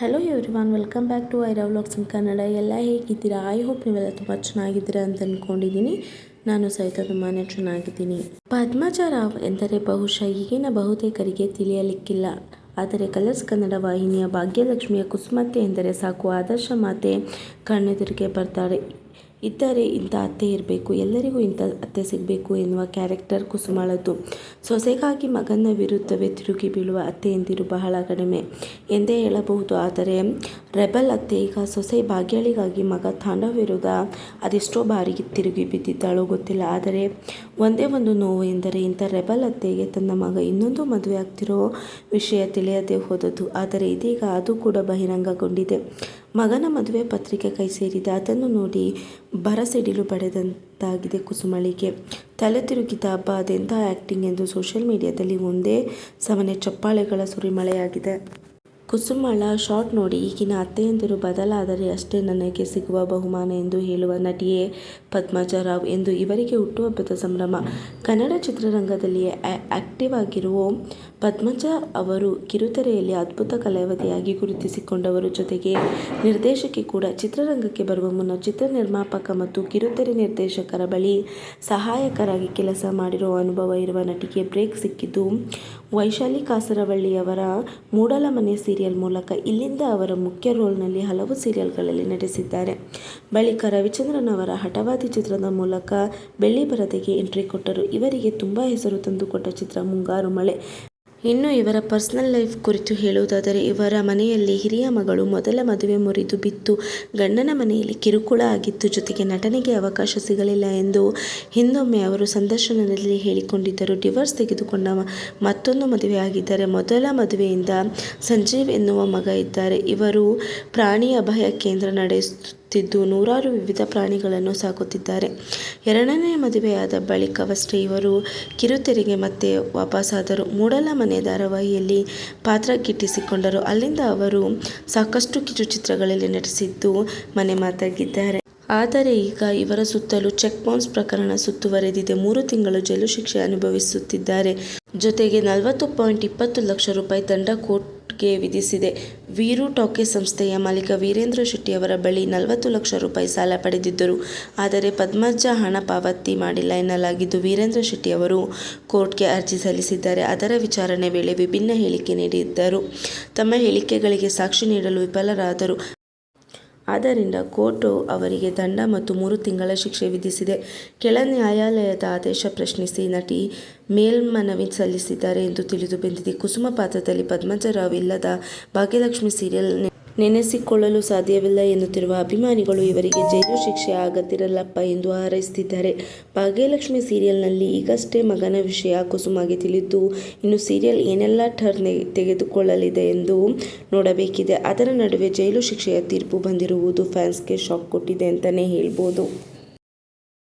Hello everyone welcome back to I vlogs in Kannada ಎಲ್ಲ ಹೇಗಿದ್ದೀರಾ? I hope ನೀವೆಲ್ಲ ತುಂಬ ಚೆನ್ನಾಗಿದ್ದೀರಾ ಅಂತ ಅಂದ್ಕೊಂಡಿದ್ದೀನಿ ನಾನು ಸಹಿತ ತುಂಬಾ ಚೆನ್ನಾಗಿದ್ದೀನಿ. ಪದ್ಮಜ ರಾವ್ ಎಂದರೆ ಬಹುಶಃ ಈಗಿನ ಬಹುತೇಕರಿಗೆ ತಿಳಿಯಲಿಕ್ಕಿಲ್ಲ. ಆದರೆ ಕಲರ್ಸ್ ಕನ್ನಡ ವಾಹಿನಿಯ ಭಾಗ್ಯಲಕ್ಷ್ಮಿಯ ಕುಸುಮತೆ ಎಂದರೆ ಸಾಕು ಆದರ್ಶ ಮಾತೆ ಕಣ್ಣೆದುರಿಗೆ ಬರ್ತಾರೆ. ಇದ್ದರೆ ಇಂಥ ಅತ್ತೆ ಇರಬೇಕು, ಎಲ್ಲರಿಗೂ ಇಂಥ ಅತ್ತೆ ಸಿಗಬೇಕು ಎನ್ನುವ ಕ್ಯಾರೆಕ್ಟರ್ ಕುಸುಮಳದ್ದು. ಸೊಸೆಗಾಗಿ ಮಗನ ವಿರುದ್ಧವೇ ತಿರುಗಿ ಬೀಳುವ ಅತ್ತೆಯಂದಿರು ಬಹಳ ಕಡಿಮೆ. ಎಂದೇ ಹೇಳಬಹುದು, ಆದರೆ ರೆಬಲ್ ಅತ್ತೆ ಈಗ ಸೊಸೆ ಭಾಗ್ಯಳಿಗಾಗಿ ಮಗ ತಾಂಡವ ವಿರುದ್ಧ ಅದೆಷ್ಟೋ ಬಾರಿ ತಿರುಗಿ ಬಿದ್ದಿದ್ದಾಳೋ ಗೊತ್ತಿಲ್ಲ. ಆದರೆ ಒಂದೇ ಒಂದು ನೋವು ಎಂದರೆ ಇಂಥ ರೆಬಲ್ ಅತ್ತೆಗೆ ತನ್ನ ಮಗ ಇನ್ನೊಂದು ಮದುವೆ ಆಗ್ತಿರೋ ವಿಷಯ ತಿಳಿಯದೆ ಹೋದದ್ದು. ಆದರೆ ಇದೀಗ ಅದು ಕೂಡ ಬಹಿರಂಗಗೊಂಡಿದೆ. ಮಗನ ಮದುವೆ ಪತ್ರಿಕೆ ಕೈ ಸೇರಿದೆ ಅದನ್ನು ನೋಡಿ ಬರಸಿಡಿಲು ಪಡೆದಂತಾಗಿದೆ ಕುಸುಮಳಿಗೆ. ತಲೆ ತಿರುಗಿದ ಹಬ್ಬ, ಅದೆಂಥ ಆ್ಯಕ್ಟಿಂಗ್ ಎಂದು ಸೋಷಿಯಲ್ ಮೀಡಿಯಾದಲ್ಲಿ ಒಂದೇ ಸಮನೆ ಚಪ್ಪಾಳೆಗಳ ಸುರಿಮಳೆಯಾಗಿದೆ. ಕುಸುಮಳ ಶಾಟ್ ನೋಡಿ, ಈಗಿನ ಅತ್ತೆಯಂದಿರು ಬದಲಾದರೆ ಅಷ್ಟೇ ನನಗೆ ಸಿಗುವ ಬಹುಮಾನ ಎಂದು ಹೇಳುವ ನಟಿಯೇ ಪದ್ಮಜ ರಾವ್ ಎಂದು ಇವರಿಗೆ ಹುಟ್ಟುಹಬ್ಬದ ಸಂಭ್ರಮ. ಕನ್ನಡ ಚಿತ್ರರಂಗದಲ್ಲಿಯೇ ಆಕ್ಟಿವ್ ಆಗಿರುವ ಪದ್ಮಜ ಅವರು ಕಿರುತೆರೆಯಲ್ಲಿ ಅದ್ಭುತ ಕಲಾವತಿಯಾಗಿ ಗುರುತಿಸಿಕೊಂಡವರು ಜೊತೆಗೆ ನಿರ್ದೇಶಕಿ ಕೂಡ. ಚಿತ್ರರಂಗಕ್ಕೆ ಬರುವ ಮುನ್ನ ಚಿತ್ರ ನಿರ್ಮಾಪಕ ಮತ್ತು ಕಿರುತೆರೆ ನಿರ್ದೇಶಕರ ಬಳಿ ಸಹಾಯಕರಾಗಿ ಕೆಲಸ ಮಾಡಿರುವ ಅನುಭವ ಇರುವ ನಟಿಗೆ ಬ್ರೇಕ್ ಸಿಕ್ಕಿದ್ದು. ವೈಶಾಲಿ ಕಾಸರವಳ್ಳಿಯವರ ಮೂಡಲಮನೆ ಸೀರಿಯಲ್ ಮೂಲಕ ಇಲ್ಲಿಂದ ಅವರ ಮುಖ್ಯ ರೋಲ್ನಲ್ಲಿ ಹಲವು ಸೀರಿಯಲ್ಗಳಲ್ಲಿ ನಟಿಸಿದ್ದಾರೆ. ಬಳಿಕ ರವಿಚಂದ್ರನ್ ಅವರ ಹಠವಾದಿ ಚಿತ್ರದ ಮೂಲಕ ಬೆಳ್ಳಿ ಪರದೆಗೆ ಎಂಟ್ರಿ ಕೊಟ್ಟರು. ಇವರಿಗೆ ತುಂಬ ಹೆಸರು ತಂದುಕೊಟ್ಟ ಚಿತ್ರ ಮುಂಗಾರು ಮಳೆ. ಇನ್ನು ಇವರ ಪರ್ಸನಲ್ ಲೈಫ್ ಕುರಿತು ಹೇಳುವುದಾದರೆ, ಇವರ ಮನೆಯಲ್ಲಿ ಹಿರಿಯ ಮಗಳು ಮೊದಲ ಮದುವೆ ಮುರಿದು ಬಿತ್ತು. ಗಂಡನ ಮನೆಯಲ್ಲಿ ಕಿರುಕುಳ ಆಗಿತ್ತು. ಜೊತೆಗೆ ನಟನೆಗೆ ಅವಕಾಶ ಸಿಗಲಿಲ್ಲ ಎಂದು ಹಿಂದೊಮ್ಮೆ ಅವರು ಸಂದರ್ಶನದಲ್ಲಿ ಹೇಳಿಕೊಂಡಿದ್ದರು. ಡಿವೋರ್ಸ್ ತೆಗೆದುಕೊಂಡ ಮತ್ತೊಂದು ಮದುವೆ ಆಗಿದ್ದಾರೆ, ಮೊದಲ ಮದುವೆಯಿಂದ ಸಂಜೀವ್ ಎನ್ನುವ ಮಗ ಇದ್ದಾರೆ. ಇವರು ಪ್ರಾಣಿ ಅಭಯ ಕೇಂದ್ರ ನಡೆಸ ತಿದ್ದು ನೂರಾರು ವಿವಿಧ ಪ್ರಾಣಿಗಳನ್ನು ಸಾಕುತ್ತಿದ್ದಾರೆ. ಎರಡನೇ ಮದುವೆಯಾದ ಬಳಿಕವಷ್ಟೇ ಇವರು ಕಿರುತೆರೆಗೆ ಮತ್ತೆ ವಾಪಸ್ಸಾದರು ಮೂಡಲಮನೆ ಧಾರಾವಾಹಿಯಲ್ಲಿ ಪಾತ್ರ ಗಿಟ್ಟಿಸಿಕೊಂಡರು. ಅಲ್ಲಿಂದ ಅವರು ಸಾಕಷ್ಟು ಕಿರುಚಿತ್ರಗಳಲ್ಲಿ ನಟಿಸಿದ್ದು ಮನೆ ಮಾತಾಗಿದ್ದಾರೆ. ಆದರೆ ಈಗ ಇವರ ಸುತ್ತಲೂ ಚೆಕ್ ಬೌನ್ಸ್ ಪ್ರಕರಣ ಸುತ್ತುವರೆದಿದೆ. ಮೂರು ತಿಂಗಳು ಜೈಲು ಶಿಕ್ಷೆ ಅನುಭವಿಸುತ್ತಿದ್ದಾರೆ. ಜೊತೆಗೆ ನಲವತ್ತು ಪಾಯಿಂಟ್ ಇಪ್ಪತ್ತು ಲಕ್ಷ ರೂಪಾಯಿ ದಂಡ ಕೋರ್ಟ್ಗೆ ವಿಧಿಸಿದೆ. ವೀರು ಟೋಕೆ ಸಂಸ್ಥೆಯ ಮಾಲೀಕ ವೀರೇಂದ್ರ ಶೆಟ್ಟಿಯವರ ಬಳಿ ನಲವತ್ತು ಲಕ್ಷ ರೂಪಾಯಿ ಸಾಲ ಪಡೆದಿದ್ದರು. ಆದರೆ ಪದ್ಮಜ ಹಣ ಪಾವತಿ ಮಾಡಿಲ್ಲ ಎನ್ನಲಾಗಿದ್ದು ವೀರೇಂದ್ರ ಶೆಟ್ಟಿ ಅವರು ಕೋರ್ಟ್ಗೆ ಅರ್ಜಿ ಸಲ್ಲಿಸಿದ್ದಾರೆ. ಅದರ ವಿಚಾರಣೆ ವೇಳೆ ವಿಭಿನ್ನ ಹೇಳಿಕೆ ನೀಡಿದ್ದರು. ತಮ್ಮ ಹೇಳಿಕೆಗಳಿಗೆ ಸಾಕ್ಷಿ ನೀಡಲು ವಿಫಲರಾದರು. ಆದ್ದರಿಂದ ಕೋರ್ಟು ಅವರಿಗೆ ದಂಡ ಮತ್ತು ಮೂರು ತಿಂಗಳ ಶಿಕ್ಷೆ ವಿಧಿಸಿದೆ. ಕೆಳ ನ್ಯಾಯಾಲಯದ ಆದೇಶ ಪ್ರಶ್ನಿಸಿ ನಟಿ ಮೇಲ್ಮನವಿ ಸಲ್ಲಿಸಿದ್ದಾರೆ ಎಂದು ತಿಳಿದು ಬಂದಿದೆ. ಕುಸುಮ ಪಾತ್ರದಲ್ಲಿ ಪದ್ಮಜರಾವ್ ಇಲ್ಲದ ಭಾಗ್ಯಲಕ್ಷ್ಮಿ ಸೀರಿಯಲ್ ನೆನೆಸಿಕೊಳ್ಳಲು ಸಾಧ್ಯವಿಲ್ಲ ಎನ್ನುತ್ತಿರುವ ಅಭಿಮಾನಿಗಳು ಇವರಿಗೆ ಜೈಲು ಶಿಕ್ಷೆ ಆಗದಿರಲ್ಲಪ್ಪ ಎಂದು ಹಾರೈಸುತ್ತಿದ್ದಾರೆ ಭಾಗ್ಯಲಕ್ಷ್ಮಿ ಸೀರಿಯಲ್ನಲ್ಲಿ ಈಗಷ್ಟೇ ಮಗನ ವಿಷಯ ಕುಸುಮಾಗಿ ತಿಳಿದು, ಇನ್ನು ಸೀರಿಯಲ್ ಏನೆಲ್ಲ ಟರ್ನ್ ತೆಗೆದುಕೊಳ್ಳಲಿದೆ ಎಂದು ನೋಡಬೇಕಿದೆ. ಅದರ ನಡುವೆ ಜೈಲು ಶಿಕ್ಷೆಯ ತೀರ್ಪು ಬಂದಿರುವುದು ಫ್ಯಾನ್ಸ್ಗೆ ಶಾಕ್ ಕೊಟ್ಟಿದೆ ಅಂತಲೇ ಹೇಳ್ಬೋದು.